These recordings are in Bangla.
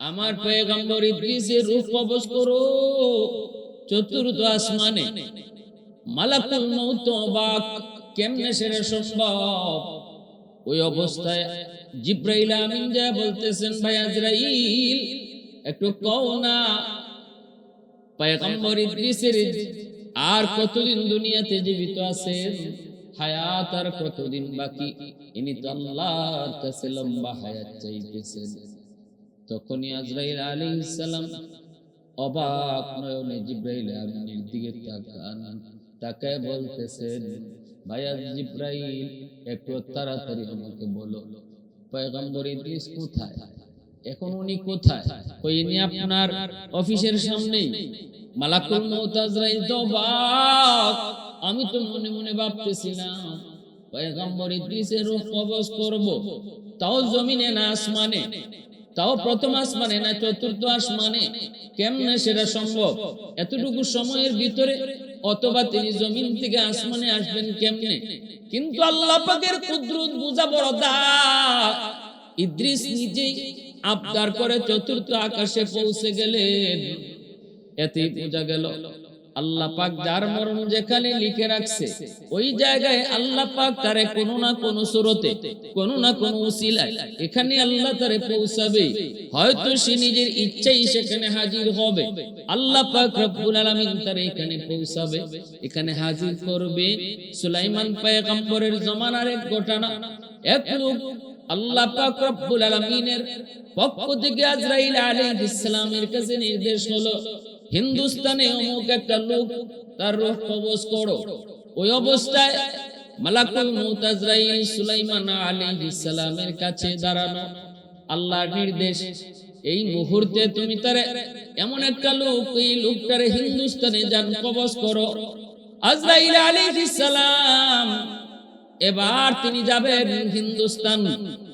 আমার পয়গম্বর ইদ্রিসের রূহ কবজ করো। চতুর্থ আসমানে। মালাকুল মৌত অবাক, কেমনে সেটা সম্ভব? ওই অবস্থায় জিব্রাইল আমিন যা বলতেছেন, ভাই আজরাইল, একটু কও না, পয়গম্বর ইদ্রিসের আর কতদিন দুনিয়াতে জীবিত আছেন? হায়াত আর কতদিন বাকি? ইনি তো আল্লাহর কাছে লম্বা হায়াত চাইতেছেন। তখনই আজরাইল আলাইহিস সালাম অবাক নয়নে জিব্রাইল আমিনের দিকে তাকান, তাকায় বলতেছেন ভাইয়া জিব্রাইল, একটু তাড়াতাড়ি আমাকে বলো, পয়গম্বর ইদ্রিস কোথায়? এখন উনি কোথায়? আপনার অফিসের সামনেই? মালাকুল মউত তো অবাক, আমি তো মনে মনে ভাবতেছিলাম, পয়গম্বর ইদ্রিসের রূহ কবজ করব, তাও জমিনে না আসমানে। তাও প্রথম আসমানে না চতুর্থ আসমানে? কেমনে সেটা সম্ভব? এতটুকু সময়ের ভিতরে অথবা তিনি জমিন থেকে আসমানে আসবেন কেমনে? কিন্তু আল্লাহ পাকের কুদরত বুঝা বড় ইদ্রিস নিজেই আবদার করে চতুর্থ আকাশে পৌঁছে গেলেন। এতেই বোঝা গেল আল্লাহ পাক যার মরণ যেখানে লিখে রাখছে ওই জায়গায় আল্লাহ পাক তারে কোনো না কোনো সুরতে কোনো না কোনো উসিলায় এখানে আল্লাহ তারে পৌঁছাবে। হয়তো সে নিজের ইচ্ছাই সেখানে হাজির হবে। আল্লাহ পাক রব্বুল আলামিন তারে এখানে পৌঁছাবে এখানে হাজির করবে সুলাইমান পয়গম্বরের জমানার এক ঘটনা। এক লোক আল্লাহ পাক রব্বুল আলামিনের পক্ষ থেকে আজরাইল আলাইহিস সালামের কাছে নির্দেশ হলো হিন্দুস্তানে অমুক একটা লোক, তার রূহ কবজ করো। ওই অবস্থায় মালাকুল মউত আজরাইল সুলাইমান আলাইহিস সালামের কাছে দাঁড়ানো। আল্লাহর নির্দেশ, এই মুহূর্তে তুমি তারে এমন একটা লোক, এই লোকটারে হিন্দুস্তানে যান, কবজ করো। আজরাইল আলাইহিস সালাম, এবার তিনি যাবেন হিন্দুস্তান।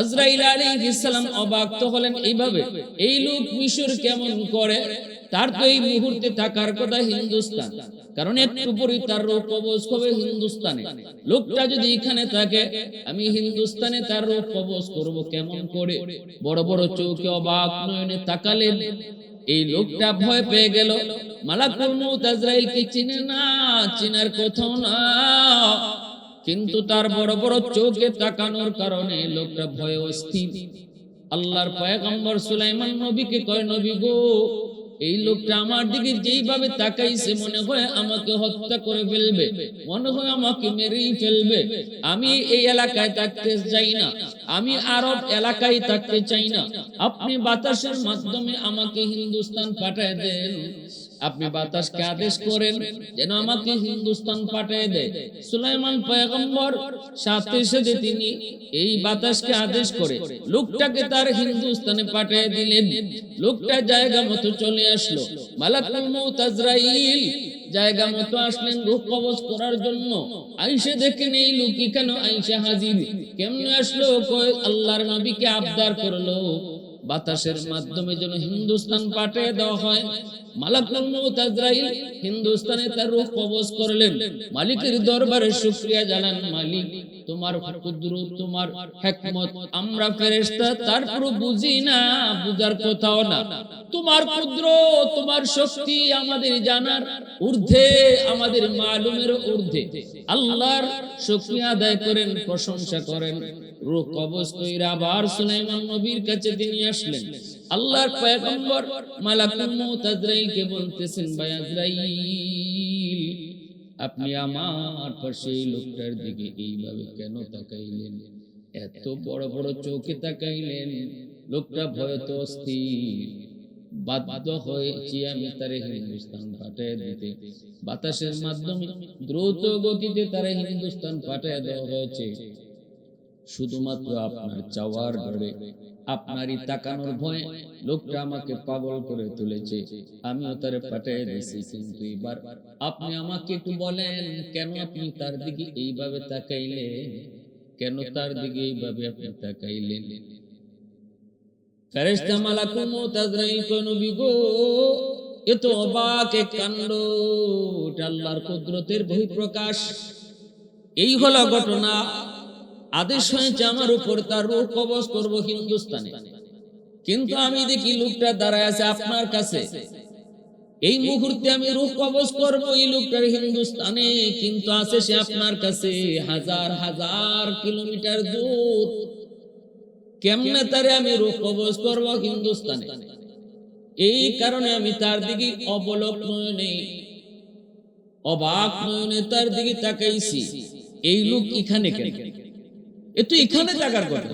আজরাইল অবাক হলেন এইভাবে, এই লোক মিশর কেমন করে? তার তো এই মুহূর্তে থাকার কথা হিন্দুস্তান। কারণ একটু তার কবজ হবে হিন্দুস্তানে। লোকটা যদি এখানে থাকে, আমি হিন্দুস্তানে তার রোগ কবজ করব কেমন করে? বড় বড় চৌকে অবাক নয়নে তাকালেন। এই লোকটা ভয় পেয়ে গেল। মালাকুল মউত আজরাইলকে চিনে না, চিনার কোথাও না। কিন্তু তার বড় বড় চোখে তাকানোর কারণে লোকটা ভয়ে অস্থির। আল্লাহর পয়গম্বর সুলাইমান নবীকে কয়, নবী গো, এই লোকটা আমার দিকে যেইভাবে তাকাইছে মনে হয় আমাকে হত্যা করে ফেলবে, মনে হয় আমাকে মেরেই ফেলবে। আমি এই এলাকায় থাকতে চাই না, আমি আরব এলাকায় থাকতে চাই না। আপনি বাতাসের মাধ্যমে আমাকে হিন্দুস্তান পাঠায় দেন। আপনি বাতাসকে আদেশ করেন যেন আমাকে হিন্দুস্তান পাঠিয়ে দেয়। সুলাইমান পয়গম্বর সাথে সাথে তিনি এই বাতাসকে আদেশ করে। লোকটাকে তার হিন্দুস্তানে পাঠিয়ে দিলেন। লোকটা জায়গা মতো চলে আসলো। মালাকুল মউত আজরাইল জায়গা মতো আসলেন রূপ কবজ করার জন্য। আইসে দেখেন এই লোক কেন আইসে হাজির? কেমনে আসলো? কয় আল্লাহর নবীকে আবদার করল। বাতাসের মাধ্যমে যেন হিন্দুস্তান পাঠিয়ে দেওয়া হয়। মালাকুল মউত হিন্দুস্তানে তার রূপ কবজ করলেন। মালিকের দরবারে শুকরিয়া জানান মালিক। তোমার কুদরত, তোমার হিকমত। আমরা ফেরেশতা তারপর বুঝি না, বুঝার কথাও না। তোমার কুদরত, তোমার শক্তি আমাদের জানার ঊর্ধ্বে, আমাদের মালুমের ঊর্ধ্বে। আল্লাহর শুকরিয়া আদায় করেন, প্রশংসা করেন। রূহ কবজ কইরা আবার সুলাইমান নবীর কাছে তিনি আসলেন। আল্লাহর পয়গম্বর মালাকুল মউত আজরাইলকে বলতেছেন, ভাই আজরাইল আপনি আমার পাশে এই লোকটার দিকে এইভাবে কেন তাকাইলেন? এত বড় বড় চোখে তাকাইলেন। লোকটা ভয়ত অস্থির। বাধ্য হয়েছি আমি তারে হিন্দুস্তান পাঠিয়ে দিতে। বাতাসের মাধ্যমে দ্রুত গতিতে তারে হিন্দুস্তান পাঠিয়ে দেওয়া হয়েছে। শুধুমাত্র আপনার চাওয়ার ডরে আপনারই তাকানোর ভয়ে লোকটা আমাকে পাগল করে তুলেছে। আমিও তারে পাঠিয়ে দিয়েছি, কিন্তু এবার আপনি আমাকে একটু বলেন, কেন আপনি তার দিকে এইভাবে তাকাইলেন? কেন তার দিকে এইভাবে আপনি তাকাইলেন? ফেরেশতা মালাকুল মউত আজরাইল কয়, নবী গো, এ তো অবাক এক কাণ্ড। আল্লাহর কুদরতের বহিঃপ্রকাশ। এই হলো ঘটনা। আদেশ হয়েছে আমার উপর তার রূহ কবজ করব হিন্দুস্তানে। কিন্তু আমি দেখি লোকটা দাঁড়ায় আছে আপনার কাছে। এই মুহূর্তে আমি রূহ কবজ করব এই লোকটার হিন্দুস্তানে। কিন্তু আছে সে আপনার কাছে হাজার হাজার কিলোমিটার দূর। কেমনে তারে আমি রূহ কবজ করব হিন্দুস্তানে? এই কারণে আমি তার দিকে অবলোক নয়নে অবাক নয়নে তার দিকে তাকাইছি। এই লোক এখানে কেন? এ তো এখানে থাকার কথা।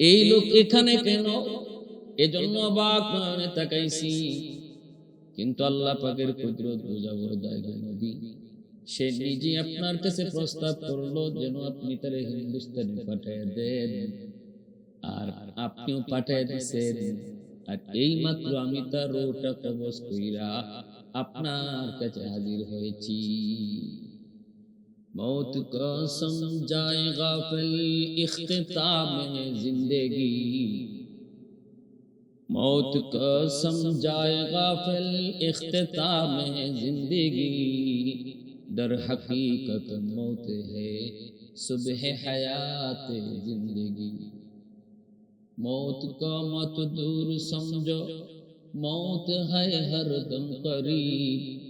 এই লোক এখানে কেন? এজন্য অবাক নয়নে তাকাইছি। কিন্তু আল্লাহ পাকের কুদরত বুঝাবো দায় নবী। সে নিজে আপনার কাছে প্রস্তাব করল যেন আপনি তার হিন্দুস্তানে পাঠিয়ে দেন। আর আপনিও পাঠিয়ে দিছেন। আর এই মাত্র আমি তার রোটা কবজ কইরা আপনার কাছে হাজির হয়েছি। موت کا سمجھائے غافل اختتام زندگی۔ موت کا سمجھائے غافل اختتام زندگی۔ در حقیقت موت ہے صبح حیات زندگی۔ موت کا مت دور سمجھو، موت ہے ہر دم قریب۔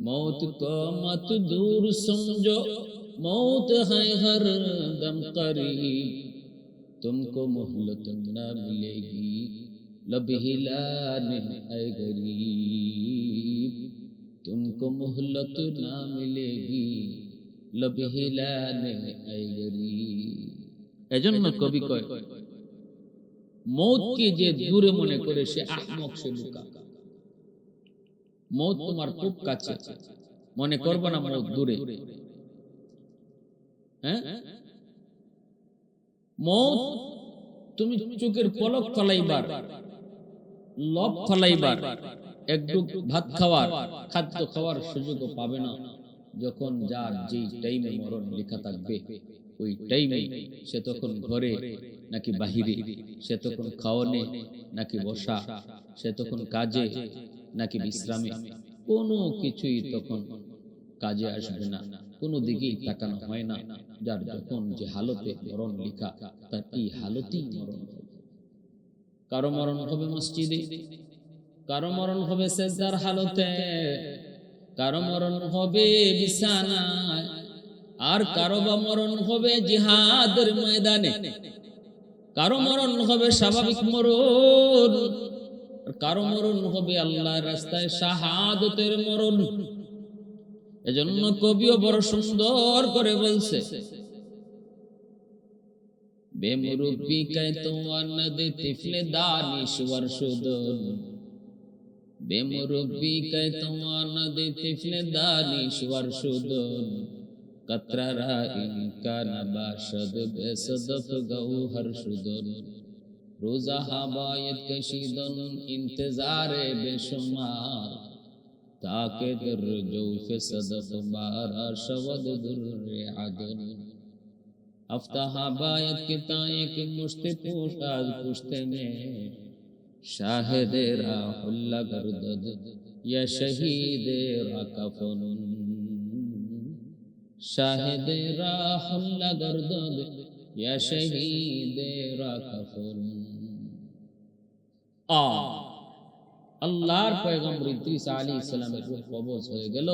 मौत को मत दूर समझो मौत है हर दम करीब तुमको मोहलत न मिलेगी लब हिलाने है गरीब तुमको मोहलत न मिलेगी लब हिलाने है गरीब এজন্য কবি কয় মৌতকে যে দূরে মনে করে সে আহমক সে বোকা মৌত তোমার খুব কাছে। মনে করব না মৌত, দূরে। হ্যাঁ? তুমি চোখের পলক ফলাইবার, লব ফলাইবার একটু ভাত খাওয়ার, খাদ্য খাওয়ার সুযোগও পাবে না। যখন যার যেই টাইমে মরণ লেখা থাকবে, ওই টাইমে সে তখন ঘরে নাকি বাহিরে, সে তখন খাওয়ানে নাকি বসা, সে তখন কাজে নাকি বিশ্রামে? কোনো কিছুই তখন কাজে আসবে না। কোনো দিকেই তাকানো হয় না। যার যখন যে হালতে মরণ লেখা তার এই হালতেই মরণ কারও মরণ হবে মসজিদে কারও মরণ হবে সেজদার হালতে কারও মরণ হবে বিছানায় আর কারও বা মরণ হবে জিহাদের ময়দানে। কারও মরণ হবে স্বাভাবিক মরণ। কারও মরণ হবে আল্লাহর রাস্তায় শাহাদতের মরণ। এজন্য কবিও বড় সুন্দর করে বলছে বেমুরব্বি কায় তোমার তিফলে দানিশ্বর সুদন। বাশদ বেসদফ গৌহর সুদন। روزہ حبایت کشیدن انتظار بے شمار تاکہ در جوف صدف بارا شود در عدن افتہ حبایت کی تائیں کی مشت پوشاد پشتے میں شاہد را حلہ گردد یا شہید را کفن شاہد را حلہ گردد یا شہید আল্লাহর পয়গম্বর ইদ্রিস আলাইহিস সালামের রূহ কবজ হয়ে গেল।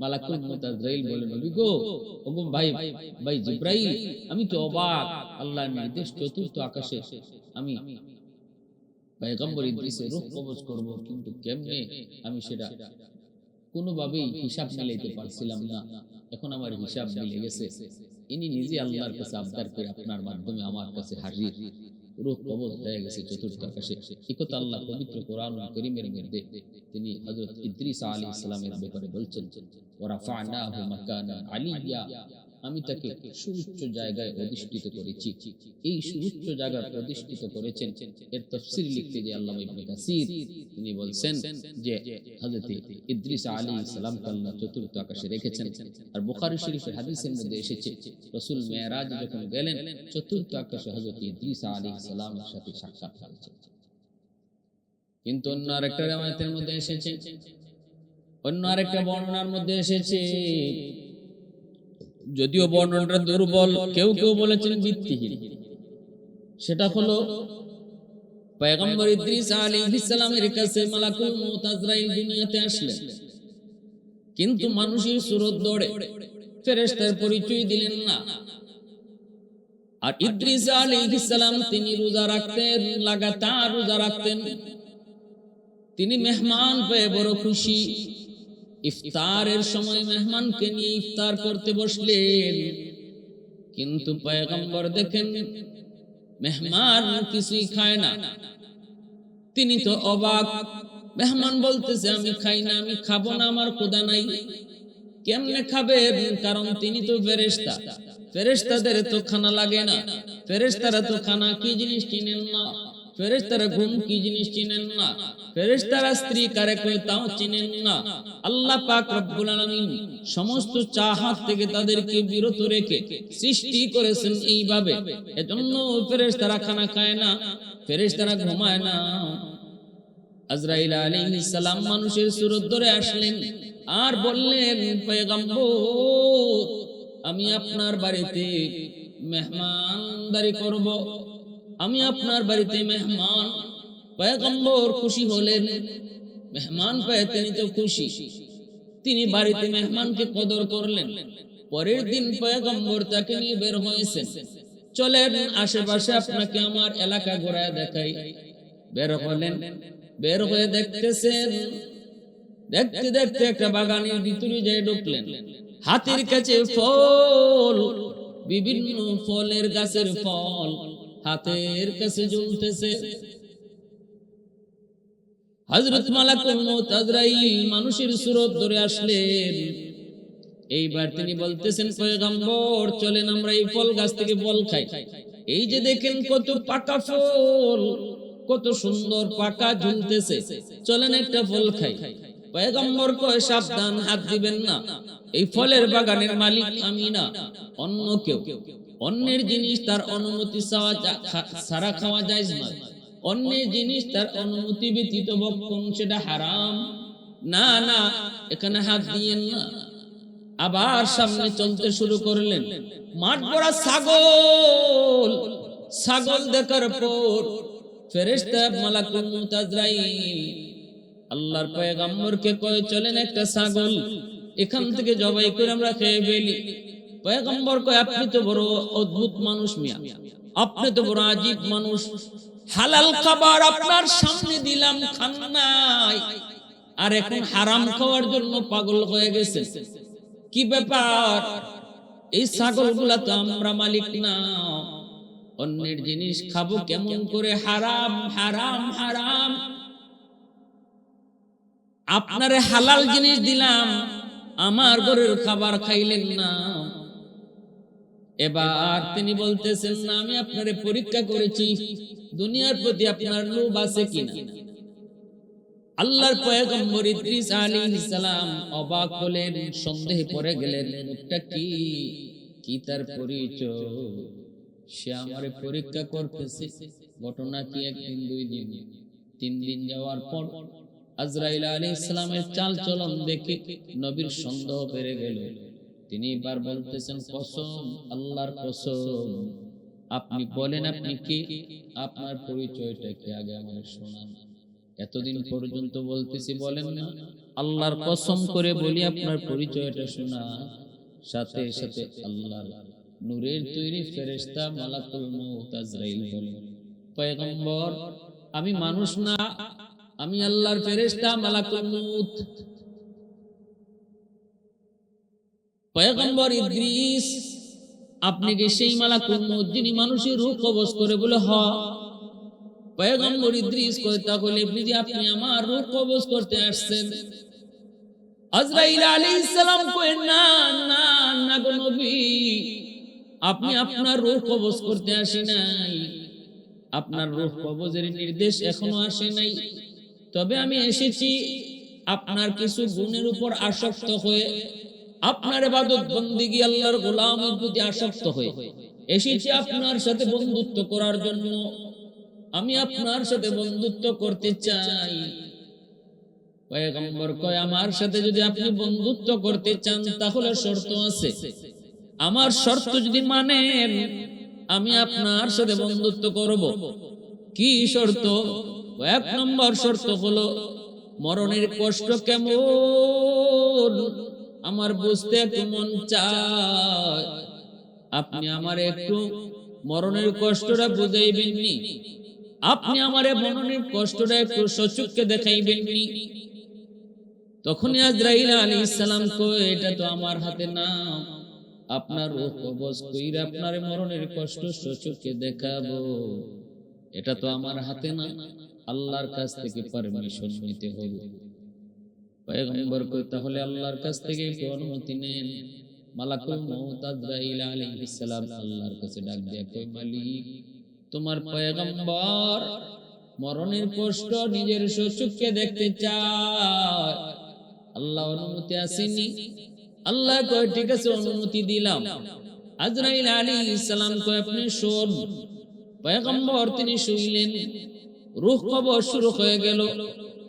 মালাকুল মুতাজরাইল বলে নবী গো ভাই ভাই জিব্রাইল, আমি তো অবাক, আল্লাহর নির্দেশ চতুর্থ আকাশে। আমি পয়গম্বর ইদ্রিসের করব, কিন্তু কেমনে আমি সেটা কোনোভাবেই হিসাব মিলাইতে পারছিলাম না। এখন আমার হিসাব মিলে গেছে। ইনি নিজে আল্লাহর কাছে আবদার করে আপনার মাধ্যমে আমার কাছে হাজির। রূহ কবজ হয়ে গেছে চতুর্থ আকাশে একথা আল্লাহ পবিত্র কোরআন করিমের মধ্যে তিনি হজরত ইদ্রিস আলী ইসলামের ব্যাপারে বলছেন ওরা ফানা মাকানা আলিয়া। আমি তাকে সুউচ্চ জায়গায় অধিষ্ঠিত করেছি। এই সুউচ্চ জায়গায় অধিষ্ঠিত করেছেন। এর তফসির লিখতে যে আল্লাহ ইবনে কাসির, তিনি বলছেন যে হযরত ইদ্রিস আলাইহিস সালাম আল্লাহ চতুর্থ আকাশে রেখেছেন। আর বুখারী শরীফের হাদিসের মধ্যে এসেছে, রাসূল মেরাজ যখন গেলেন, চতুর্থ আকাশে হযরত ইদ্রিস আলাইহিস সালামের সাথে সাক্ষাৎ হয়েছে কিন্তু অন্য আরেকটা রামায়াতের মধ্যে এসেছে, অন্য আরেকটা বর্ণনার মধ্যে এসেছে যদিও বর্ণনাটা দুর্বল কেউ কেউ বলেছেন ভিত্তিহীন সেটা হলো পয়গম্বর ইদ্রিস আলাইহিস সালামের কাছে মালাকুল মউত আজরাইল দুনিয়াতে আসলেন। কিন্তু মানুষের সুরত দৌড়ে। ফেরেশতার পরিচয় দিলেন না। আর ইদ্রিস আলাইহিস সালাম তিনি রোজা রাখতেন লাগাতার রোজা রাখতেন। তিনি মেহমান পেয়ে বড় খুশি। ইফতারের সময় মেহমানকে নিয়ে ইফতার করতে বসলেন। কিন্তু পয়গম্বর দেখেন, মেহমান কিছুই খায় না। তিনি তো অবাক, মেহমান বলতেছে, আমি খাই না, আমি খাব না, আমার কোদা নাই। কেমনে খাবে? কারণ তিনি তো ফেরেশতা। ফেরেশতাদের তো খানা লাগে না। ফেরেশতারা তো খানা, কি জিনিস কিনেন না? ফেরেশতারা ঘুম কি জিনিস চিনেন না? ফেরেশতারা স্ত্রী কারে কয় তাও চিনেন না। আল্লাহ পাক রব্বুল আলামিন সমস্ত চাহাত থেকে তাদেরকে বিরত রেখে সৃষ্টি করেছেন এইভাবে। এজন্য ফেরেশতারা খানা খায় না, ফেরেশতারা ঘুমায় না। আজরাইল আলাইহিস সালাম মানুষের সুরত ধরে আসলেন আর বললেন আমি আপনার বাড়িতে মেহমানদারি করব। আমি আপনার বাড়িতে মেহমান। পয়গম্বর খুশি হলেন। মেহমান পেয়ে তিনি তো খুশি। তিনি বাড়িতে মেহমানকে কদর করলেন। পরের দিন পয়গম্বর তাকে নিয়ে বের হয়েছেন। চলেন আশেপাশে আপনাকে আমার এলাকা ঘোরায় দেখাই। বের হলেন। বের হয়ে দেখতেছেন। দেখতে দেখতে একটা বাগানের ভিতরে যাই ঢুকলেন। হাতের কাছে ফল, বিভিন্ন ফলের গাছের ফল। হাতের কাছে জ্বলতেছে। হযরত মালাকুল মানুষের সুরত ধরে আসলেন। এইবার তিনি বলতেছেন পয়গম্বর চলেন আমরা এই ফল গাছ থেকে ফল খাই। এই যে দেখেন কত পাকা ফল কত সুন্দর পাকা ঝুলতেছে চলেন একটা ফল খাই। পয়গম্বর কয় সাবধান হাত দিবেন না। এই ফলের বাগানের মালিক আমি না অন্য কেউ। অন্যের জিনিস তার অনুমতি যা- খাওয়া যায় না। অন্যের জিনিস তার অনুমতি ব্যতীত ভক্ষণ সেটা হারাম। না না, এখানে হাত দিয়েন না। আবার সামনে চলতে শুরু করলেন। মাঠ ভরা ছাগল। ছাগল দেখার পর ফেরেশতা মালাকুল মউত আজরাইল আল্লাহর পয়গম্বরকে কয় চলেন একটা ছাগল। এখান থেকে জবাই করে আমরা খেয়ে ফেলি। পয়গম্বর কয়, আপনি তো বড় অদ্ভুত মানুষ মিয়া। আপনি তো বড় আজীব মানুষ। হালাল খাবার আপনার সামনে দিলাম খান নাই আর এখন হারাম খাওয়ার জন্য পাগল হয়ে গেছে। কি ব্যাপার? এই ছাগলগুলা তো আমরা মালিক না। অন্যের জিনিস খাব কেমন করে? হারাম হারাম হারাম। আপনারে হালাল জিনিস দিলাম। আমার ঘরের খাবার খাইলেন না। এবার তিনি বলতেছেন, না, আমি আপনারে পরীক্ষা করেছি, দুনিয়ার প্রতি আপনার লোভ আছে কিনা? আল্লাহর পয়গম্বর ইদ্রিস অবাক হলেন, সন্দেহে পড়ে গেলেন লোকটা কি? কি তার পরিচয়? সে আমারে পরীক্ষা করতেছে, ঘটনা কি একদিন, দুই দিন? তিন দিন যাওয়ার পর আজরাইল আলাইহিস চাল চলন দেখে নবীর সন্দেহ বেড়ে গেল। তিনি এবার বলতেছেন, কসম, আল্লাহর কসম। আপনি বলেন আপনি কি? আপনার পরিচয়টা কি আগে আমাদের শোনান। এতদিন পর্যন্ত বলতেছি, বলেন না। আল্লাহর কসম করে বলি আপনার পরিচয়টা শোনা। সাথে সাথে আল্লাহর নূরের তৈরি ফেরেশতা মালাকুল মউত আজরাইল বলেন পয়গম্বর, আমি মানুষ না। আমি আল্লাহর ফেরেশতা মালাকুল মউত। পয়গম্বর ইদ্রিস, আপনি কি সেই মালা যিনি মানুষের রূপ কবজ করে বলে, হ। পয়গম্বর ইদ্রিস কয়, তাহলে বুঝি আপনি আমার রূহ কবজ করতে আসছেন। আজরাইল আলাইহিস সালাম কয়, না না না গো নবী, আপনি আপনার রূহ কবজ করতে আসি নাই। আপনার রূহ কবজের নির্দেশ এখনও আসে নাই। তবে আমি এসেছি, আপনার কিছু গুণের উপর আসক্ত হয়ে আপনার ইবাদত বন্দিগি আল্লাহর গোলামের প্রতি আসক্ত হয়ে। এসেছি আপনার সাথে বন্ধুত্ব করার জন্য। আমি আপনার সাথে বন্ধুত্ব করতে চাই। আমার সাথে যদি আপনি বন্ধুত্ব করতে চান, তাহলে শর্ত আছে। আমার শর্ত যদি মানেন, আমি আপনার সাথে বন্ধুত্ব করব। কি শর্ত? এক নম্বর শর্ত হলো, মরণের কষ্ট কেমন? আমার বুঝতে একটু মন চায়। আপনি আমার একটু মরণের কষ্টটা বুঝাইবেন নি আপনি আমার মরণের কষ্টটা একটু সচুককে দেখাইবেন নি তখনই আজরাইল আলী ইসলাম কই এটা তো আমার হাতে না। আপনার রূহ কবজ কইরা আপনার মরণের কষ্ট সচুককে দেখাবো। এটা তো আমার হাতে না। আল্লাহর কাছ থেকে পারমিশন নিতে হবে। পয়গম্বর তাহলে আল্লাহর কাছ থেকে একটু অনুমতি নেন। মালাকুল আল্লাহর কাছে ডাক কই মালিক, তোমার পয়গম্বর মরণের কষ্ট নিজের চোখকে দেখতে চায়। আল্লাহ অনুমতি আসেনি। আল্লাহ কয়, ঠিক আছে, অনুমতি দিলাম। আজরাইল আলাইহিস সালাম কয়, আপনি শোন, পয়গম্বর তিনি শুইলেন, রূহ কবর শুরু হয়ে গেল।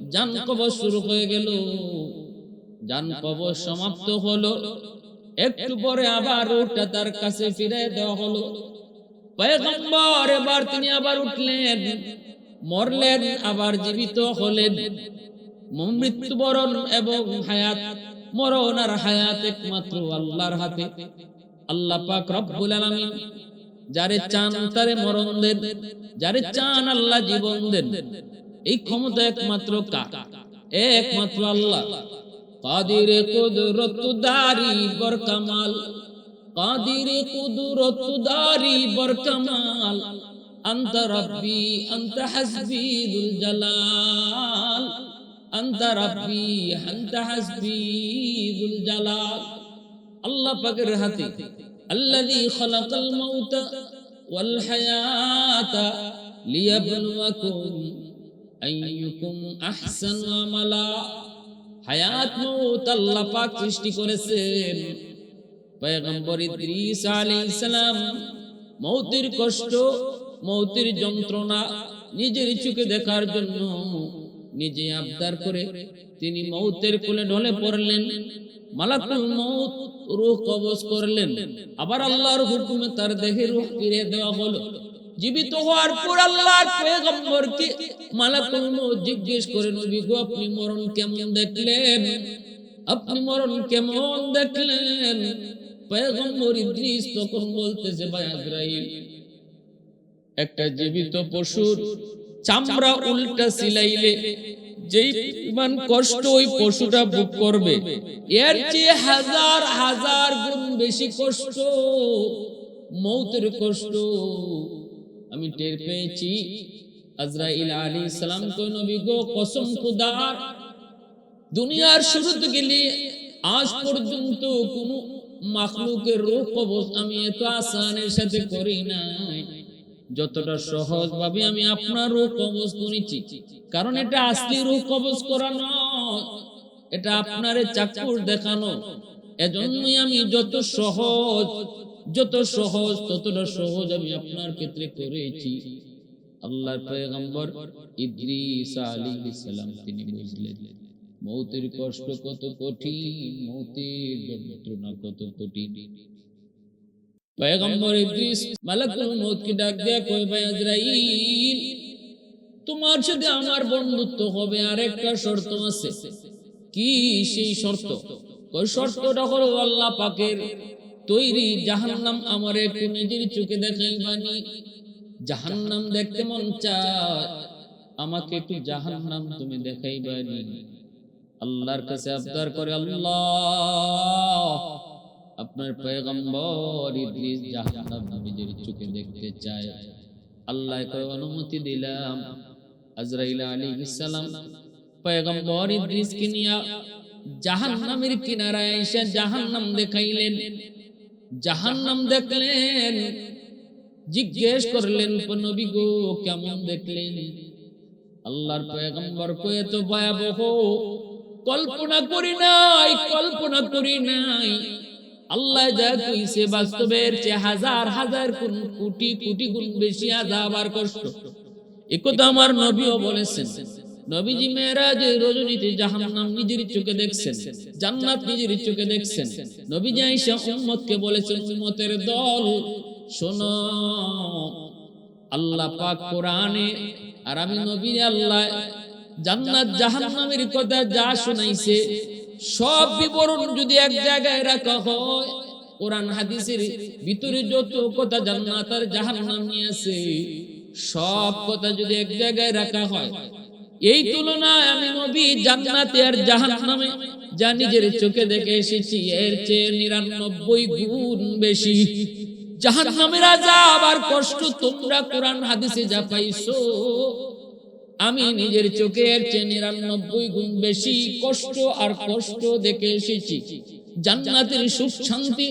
জান কবর শুরু হয়ে গেল। জান কবর সমাপ্ত হলো। একটু পরে আবার রূহটা তার কাছে ফিরে দেওয়া হলো। পয়গম্বর এবার তিনি আবার উঠলেন। মরলেন আবার জীবিত হলেন। মৃত্যুবরণ এবং হায়াত। মরণ আর হায়াত একমাত্র আল্লাহর হাতে। আল্লাহ পাক রব্বুল আলামিন যারে চান তারে মরণ দেন। যারে চান আল্লাহ জীবন দেন। এই ক্ষমতা একমাত্র কার একমাত্র আল্লাহ কাদির কুদরত দারি বর কামাল কাদির কুদরত দারি বর কামাল انت ربي انت حسبي ذو الجلال انت ربي انت حسبي ذو الجلال الله পাকের হাতে الذي خلق الموت والحياه ليبلوكم আইয়ুকুম আহসানু আমালা। হায়াত মউত আল্লাহ পাক সৃষ্টি করেছেন। পয়গম্বর ইদ্রিস আলাইহিস সালাম মৌতির কষ্ট, মৌতির যন্ত্রণা নিজের চোখে দেখার জন্য নিজে আবদার করে তিনি মউতের কোলে ঢলে পড়লেন, মালাকুল মউত রূহ কবজ করলেন। আবার আল্লাহর হুকুমে তার দেহে রূহ ফিরে দেওয়া হলো। জীবিত হওয়ার পর আল্লাহর পয়গম্বরকে মালাকুল মৌত জিজ্ঞেস করে, নবী গো, আপনি মরণ কেমন দেখলেন? আপনি মরণ কেমন দেখলেন? পয়গম্বর ইদ্রিস তখন বলতেছে, ভাই আজরাইল, একটা জীবিত পশুর চামড়া উল্টা সিলাইলে যেই পরিমাণ কষ্ট ওই পশুটা ভোগ করবে, এর চেয়ে হাজার হাজার গুণ বেশি কষ্ট, মৌতের কষ্ট। আমি টের পেয়েছি আজরাইল আলী সালাম কই নবী গো কসম খুদার দুনিয়ার শুরু থেকে আজ পর্যন্ত কোন মাখলুকের রূপ কবজ আমি এত আসানের সাথে করি নাই। যতটা সহজ ভাবে আমি আপনার রূপ কবজ করেছি। কারণ এটা আসলি রূপ কবজ করা নয়। এটা আপনারে চাকুর দেখানো। এজন্যই আমি যত সহজ যত সহজ, ততটা সহজ আমি আপনার ক্ষেত্রে করেছি। আল্লাহর পয়গম্বর ইদ্রিস আলাইহিস সালাম তিনি বুঝলেন, মৌতের কষ্ট কত কঠিন, মৌতের যন্ত্রণা কত কঠিন। পয়গম্বর ইদ্রিস, মালাকুল ডাক দেয়া কই ভাই তোমার সাথে আমার বন্ধুত্ব হবে আর একটা শর্ত আছে। কি সেই শর্ত? ওই শর্তটা হলো আল্লাহ পাকের তৈরি জাহান্নাম আমার নিজের চোখে দেখাইবানি জাহান্নাম দেখতে মন চায়, আমাকে একটু জাহান্নাম তুমি দেখাইবানি আল্লাহর কাছে আবদার করে আল্লাহ, আপনার পয়গম্বর ইদ্রিস জাহান্নাম নিজের চোখে দেখতে চায়। আল্লাহ কয়, অনুমতি দিলাম। আজরাইল আলাইহিস সালাম, পয়গম্বর ইদ্রিসকে নিয়া জাহান্নামের কিনারায় এসে জাহান্নাম দেখাইলেন। জাহান্নাম দেখলেন, জিজ্ঞেস করলেন নবী গো, কেমন দেখলেন? আল্লাহর পয়গম্বর কয়ে তো ভয়াবহ। কল্পনা করি নাই, কল্পনা করি নাই। আল্লাহ যা কইছে বাস্তবের চেয়ে হাজার হাজার কোন কোটি কোটি গুণ বেশি আযাব আর কষ্ট। একথা আমার নবীও বলেছেন। নবীজি মেরাজে রজনীতে জাহান্নাম নিজের চোখে দেখছেন, জান্নাত নিজের চোখে দেখছেন। নবীজি আয়েশা উম্মতকে বলেছেন, উম্মতের দল, শোনো, আল্লাহ পাক কোরআনে, আর আমি নবী আল্লাহ, জান্নাত জাহান্নামের কথা যা শুনাইছে, সব বিবরণ যদি এক জায়গায় রাখা হয়, কোরআন হাদিসের ভিতরে যত কথা জান্নাত আর জাহান্নাম নিয়ে আছে, সব কথা যদি এক জায়গায় রাখা হয় এই তুলনায় আমি নবী জান্নাতে আর জাহান্নামে যা নিজের চোখে দেখে এসেছি, এর চেয়ে নিরানব্বই গুণ বেশি। জাহান্নামের কষ্ট তোমরা কোরআন হাদিসে যা পাইছো, আমি নিজের চোখে এর চেয়ে নিরানব্বই গুণ বেশি কষ্ট আর কষ্ট দেখে এসেছি। জান্নাতের সুখ শান্তি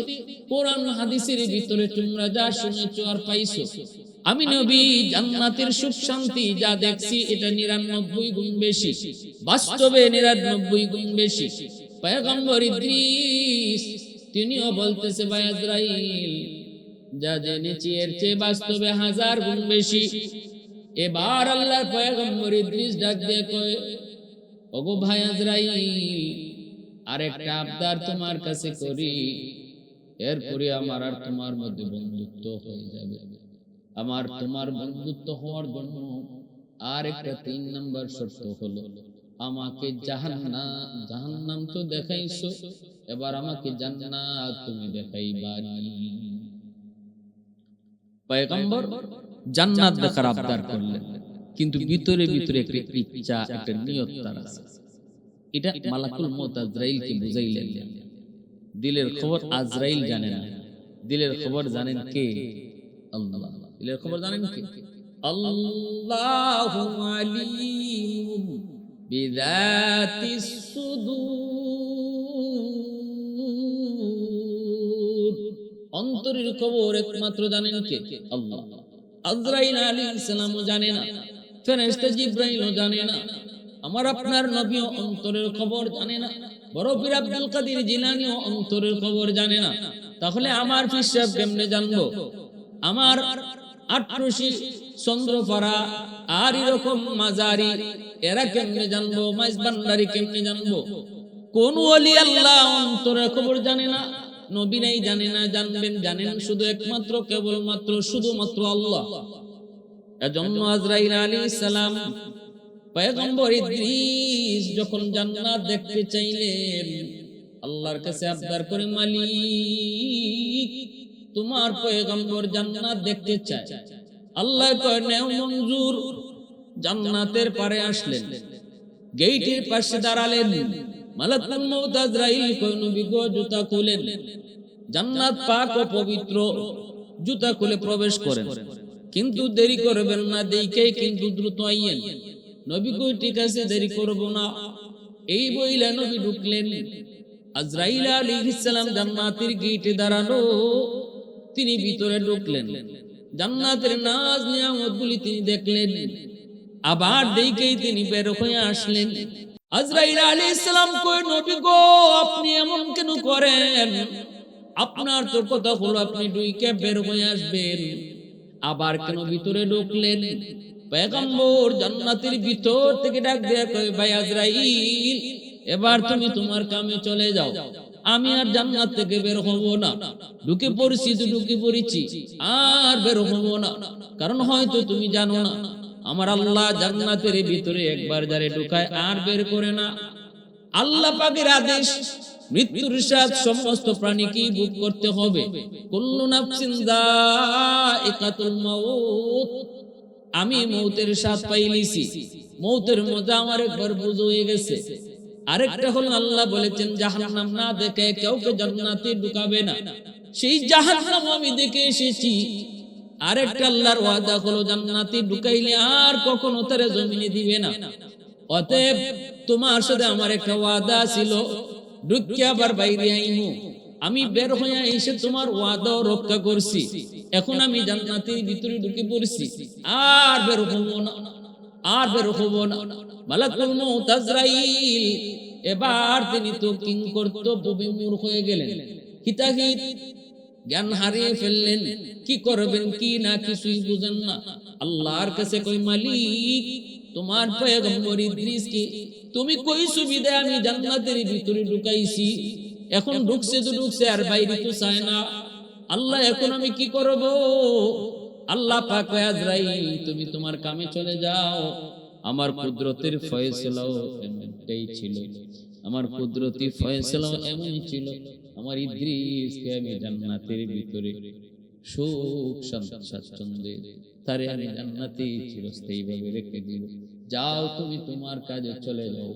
কোরআন হাদিসের ভিতরে তোমরা যা শুনেছো আর পাইছো আমি নবী, জান্নাতের সুখ শান্তি যা দেখছি, এটা নিরানব্বই গুণ বেশি। বাস্তবে নিরানব্বই গুণ বেশি। তিনিও বলতেছে যা জেনেছি, এর চেয়ে বাস্তবে হাজার গুণ বেশি। এবার আল্লাহর পয়গম্বর ইদ্রিস ডাক দিয়ে কয়, ওগো আজরাইল, আরেকটা আবদার তোমার কাছে করি। এরপরে আমার আর তোমার মধ্যে বন্ধুত্ব হয়ে যাবে। আমার তোমার বন্ধুত্ব হওয়ার জন্য আর একটা তিন নম্বর শর্ত হলো, আমাকে জাহান্না জাহান্নাম তো দেখাইছো, এবার আমাকে জান্নাত তুমি দেখাইবা পয়গম্বর জান্নাত দেখার আবদার করলেন, কিন্তু ভিতরে ভিতরে একটা ইচ্ছা, একটা নিয়ত তার আছে। এটা মালাকুল মউত আজরাইলকে বুঝাইলেন। দিলের খবর আজরাইল জানে না। দিলের খবর জানেন কে? আল্লাহ। খবর জানেন অন্তরের খবর একমাত্র জানেন কে? আল্লাহ। আজরাইল আলাইহিস সালামও জানে না জানে না, আমার আপনার নবীও অন্তরের খবর জানে না, বড় পীর আব্দুল কাদের জিলানিও অন্তরের খবর জানে না। তাহলে আমার কেমনে জানব? আমার আট্রসি চন্দ্রপাড়া, আর এরকম মাজারি, এরা কেমনে জানব? মাইজ ভান্ডারি কেমনে জানব? কোন ওলি আল্লাহ অন্তরের খবর জানে না? নবীরাই জানে না, জানবেন, জানেন শুধু একমাত্র, কেবলমাত্র, শুধুমাত্র আল্লাহ। এজন্য আজরাইল সালাম পয়গম্বর ইদ্রিস যখন জান্নাত দেখতে চাইলেন, আল্লাহর কাছে আবদার করে মালিক তোমার পয়গম্বর জান্নাত দেখতে চায়। আল্লাহ কয়, নেও মঞ্জুর, জান্নাতের পারে আসলেন। গেইটের পাশে দাঁড়ালেন। মালাকুল মউত আজরাইল কয়, নবী গো, জুতা খুলেন। জান্নাত পাক ও পবিত্র, জুতা খুলে প্রবেশ করেন। কিন্তু দেরি করবেন না, দেখেই কিন্তু দ্রুত আইয়েন। নবী কই ঠিক আছে, দেরি করব না। এই বইলা নবী ঢুকলেন। আজরাইল আলাইহিস সালাম জান্নাতের গেটে দাঁড়ানো তিনি ভিতরে ঢুকলেন। জান্নাতের নাজ নিয়ামতগুলি তিনি দেখলেন। আবার দেখেই তিনি বের হয়ে আসলেন। আজরাইল আলাইহিস সালাম কই নবী গো, আপনি এমন কেন করেন? আপনার তো কথা হলো আপনি বের হয়ে আসবেন। আবার কেন ভিতরে ঢুকলেন? জান্নাতের ভিতর থেকে ডাক দেয়া কয়, ভাই আজরাইল, এবার তুমি তোমার কামে চলে যাও। আমি আর জান্নাত থেকে বের হব না। ঢুকে পড়ছি তো ঢুকে পড়েছি, আর বের হব না। কারণ হয়তো তুমি জানো না, আমার আল্লাহ জান্নাতের ভিতরে একবার যারে ঢুকায় আর বের করে না। আল্লাহ পাকের আদেশ, মৃত্যুর সাথ সমস্ত প্রাণীকে ভোগ করতে হবে। কুল্লু নাফসিন যায়িকাতুল মাউত। আমি মৌতের স্বাদ পাইলিছি। মৌতের মজা আমার একবার বুঝ হয়ে গেছে। আরেকটা হলো আল্লাহ বলেছেন, জাহান্নাম না দেখে কাউকে জান্নাতে ঢুকাবে না। সেই জাহান্নাম আমি দেখে এসেছি। আরেকটা আল্লাহর ওয়াদা হলো, জান্নাতে ঢুকাইলে আর কখনো তারে জমিনে দিবে না। অতএব তোমার সাথে আমার একটা ওয়াদা ছিল ঢুকিয়া আবার বাইরে আইমু। আমি বের হইয়া এসে তোমার ওয়াদাও রক্ষা করছি। এখন আমি জান্নাতের ভিতরে ঢুকে পড়ছি। আর বের হব না। আর বের হব না মালাকুল আজরাইল এবার তিনি তো কিং বিমূর হয়ে গেলেন। হিতাহিত জ্ঞান হারিয়ে ফেললেন। কি করবেন, কি না কিছুই বুঝেন না। আল্লাহর কাছে কই মালিক, তোমার পয়গম্বর ইদ্রিস কি তুমি কই সুবিধা আমি জান্নাতের ভিতরে ঢুকাইছি? এখন ঢুকছে তো ঢুকছে, আর বাইরে তো চায় না। আল্লাহ, এখন আমি কি করব? আল্লাহ পাক আজরাইল, তুমি তোমার কামে চলে যাও। আমার কুদরতের ফয়সালাও এমনটাই ছিল। আমার কুদরতি ফয়সালাও এমনই ছিল। আমার ইদ্রিসকে আমি জান্নাতের ভিতরে সুখ স্বাচ্ছন্দ্যে তারে আমি জান্নাতে চিরস্থায়ী ভাবে রেখে দিব। যাও তুমি তোমার কাজে চলে যাও।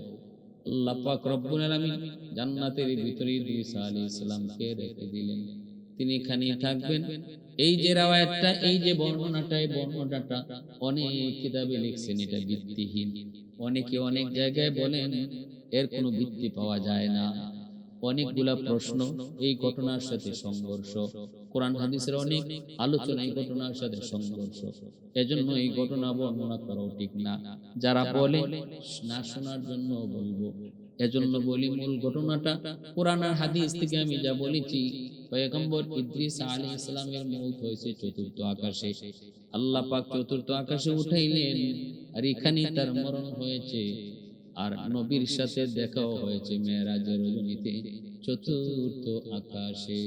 আল্লাহ পাক রব্বুল আলামিন জান্নাতের ভিতরে ইদ্রিস আলাইহিস সালামকে রেখে দিলেন। তিনি এখানেই থাকবেন। এই যে রাওয়ায়াতটা, এই যে বর্ণনাটা, এই বর্ণনাটা অনেক কিতাবে লিখছেন, এটা ভিত্তিহীন। অনেকে অনেক জায়গায় বলেন, এর কোনো ভিত্তি পাওয়া যায় না। অনেকগুলা প্রশ্ন, এই ঘটনার সাথে সংঘর্ষ। কোরআন হাদিসের অনেক আলোচনা এই ঘটনার সাথে সংঘর্ষ। এজন্য এই ঘটনা বর্ণনা করাও ঠিক না। যারা বলে, না শোনার জন্য বলব। এজন্য বলি মূল ঘটনাটা, কোরআন হাদিস থেকে আমি যা বলেছি পয়গম্বর ইদ্রিস আলী ইসলামের মৌত হয়েছে চতুর্থ আকাশে। আল্লাহ পাক চতুর্থ আকাশে উঠাইলেন আর এখানেই তার মরণ হয়েছে। আর নবীর সাথে দেখাও হয়েছে মেয়েরাজের রজনীতে চতুর্থ আকাশে।